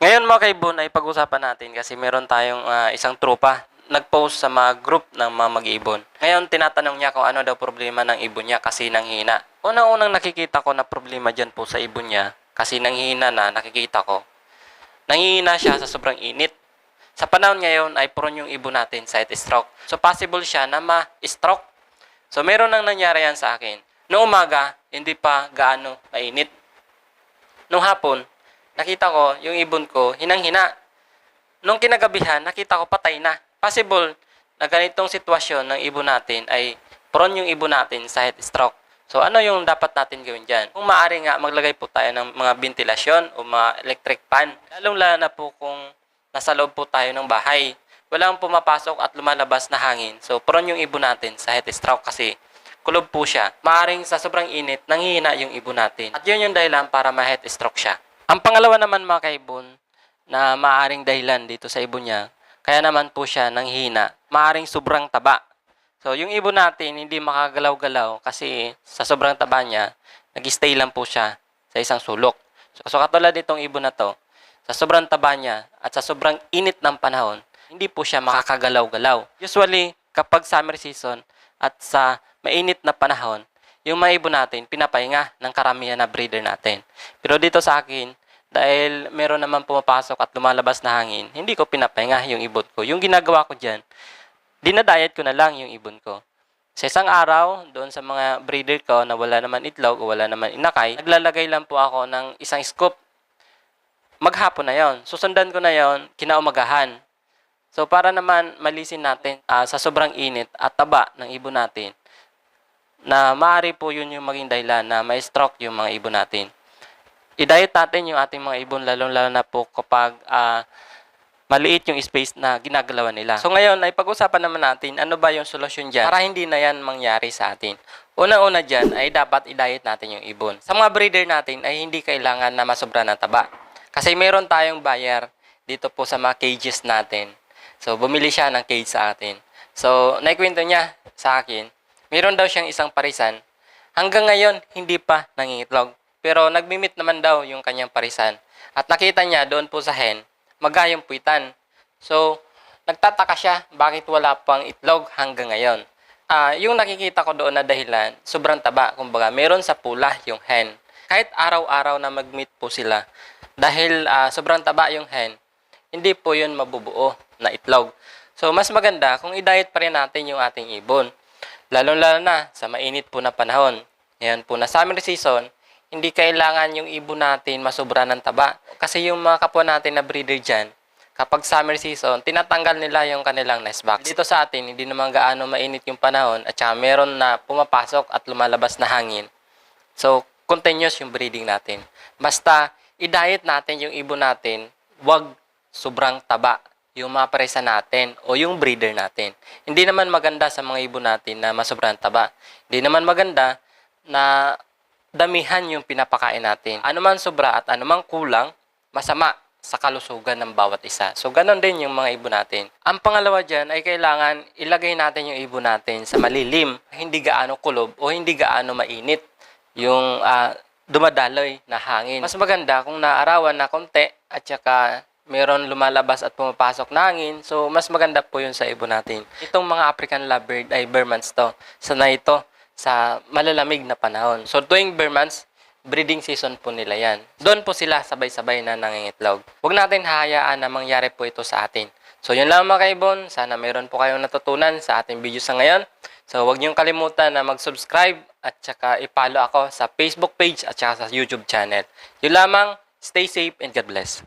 Ngayon mga kaibon ay pag-usapan natin kasi meron tayong ah, isang tropa nag-post sa mga group ng mga mag-ibon. Ngayon tinatanong niya kung ano daw problema ng ibon niya kasi nanghina. Unang-unang nakikita ko na problema dyan po sa ibon niya kasi nanghina na nakikita ko. Nanghihina siya sa sobrang init. Sa panahon ngayon ay prone yung ibon natin sa heat stroke. So possible siya na ma-stroke. So meron nang nangyari yan sa akin. Noong umaga, hindi pa gaano mainit. Noong hapon, nakita ko yung ibon ko hinang-hina. Nung kinagabihan, nakita ko patay na. Possible na ganitong sitwasyon ng ibon natin ay prone yung ibon natin sa heat stroke. So ano yung dapat natin gawin dyan? Kung maaari nga, maglagay po tayo ng mga ventilasyon o mga electric fan. Lalong lalo na po kung nasa loob po tayo ng bahay. Walang pumapasok at lumalabas na hangin. So prone yung ibon natin sa heat stroke kasi kulob po siya. Maaring sa sobrang init, nanghihina yung ibon natin. At yun yung dahilan para ma-heat stroke siya. Ang pangalawa naman mga kaibon, na maaring dahilan dito sa ibon niya, kaya naman po siya nanghihina, maaring sobrang taba. So, yung ibon natin, hindi makagalaw-galaw kasi sa sobrang taba niya, nag-stay lang po siya sa isang sulok. So, so katulad nitong ibon na to, sa sobrang taba niya at sa sobrang init ng panahon, hindi po siya makakagalaw-galaw. Usually, kapag summer season at sa mainit na panahon, yung mga ibon natin, pinapahinga ng karamihan na breeder natin. Pero dito sa akin, dahil meron naman pumapasok at lumalabas na hangin, hindi ko pinapahinga yung ibon ko. Yung ginagawa ko dyan, dinadayet ko na lang yung ibon ko. Sa isang araw, doon sa mga breeder ko na wala naman itlog o wala naman inakay, naglalagay lang po ako ng isang scoop. Maghapon na yon. Susundan ko na yon kinaumagahan. So para naman malisin natin ah, sa sobrang init at taba ng ibon natin, na maaari po yun yung maging dahilan na may stroke yung mga ibon natin. I-diet natin yung ating mga ibon lalong-lalo na po kapag ah, maliit yung space na ginagalawan nila. So ngayon ay pag-usapan naman natin ano ba yung solusyon dyan para hindi na yan mangyari sa atin. Una-una dyan ay dapat i-diet natin yung ibon. Sa mga breeder natin ay hindi kailangan na masobra ng taba. Kasi meron tayong buyer dito po sa mga cages natin. So bumili siya ng cage sa atin. So naikwento niya sa akin, meron daw siyang isang parisan. Hanggang ngayon, hindi pa nangingitlog. Pero nagmimit naman daw yung kanyang parisan. At nakita niya doon po sa hen, magayong puwitan. So, nagtataka siya bakit wala pang itlog hanggang ngayon. Ah, yung nakikita ko doon na dahilan, sobrang taba. Kumbaga, meron sa pula yung hen. Kahit araw-araw na mag-meet po sila, dahil ah, sobrang taba yung hen, hindi po yun mabubuo na itlog. So, mas maganda kung i-diet pa rin natin yung ating ibon. Lalo-lalo na sa mainit po na panahon. Ngayon po na summer season, hindi kailangan yung ibon natin masobra ng taba. Kasi yung mga kapwa natin na breeder dyan, kapag summer season, tinatanggal nila yung kanilang nest box. Dito sa atin, hindi naman gaano mainit yung panahon at saka meron na pumapasok at lumalabas na hangin. So, continuous yung breeding natin. Basta, i-diet natin yung ibon natin, wag sobrang taba yung mga presa natin o yung breeder natin. Hindi naman maganda sa mga ibon natin na masobrang taba. Hindi naman maganda na damihan yung pinapakain natin. Ano man sobra at ano man kulang, masama sa kalusugan ng bawat isa. So, ganon din yung mga ibon natin. Ang pangalawa dyan ay kailangan ilagay natin yung ibon natin sa malilim, hindi gaano kulob o hindi gaano mainit yung ah, dumadaloy na hangin. Mas maganda kung naarawan na konti at saka meron lumalabas at pumapasok na hangin. So, mas maganda po yun sa ibon natin. Itong mga African lovebird ay months to. Sanay ito sa malalamig na panahon. So, tuwing months, breeding season po nila yan. Doon po sila sabay-sabay na nangingitlog. Huwag natin hahayaan na mangyari po ito sa atin. So, yun lang mga kaibon. Sana meron po kayong natutunan sa ating video sa ngayon. So, huwag niyong kalimutan na mag-subscribe at saka i-follow ako sa Facebook page at saka sa YouTube channel. Yun lamang. Stay safe and God bless.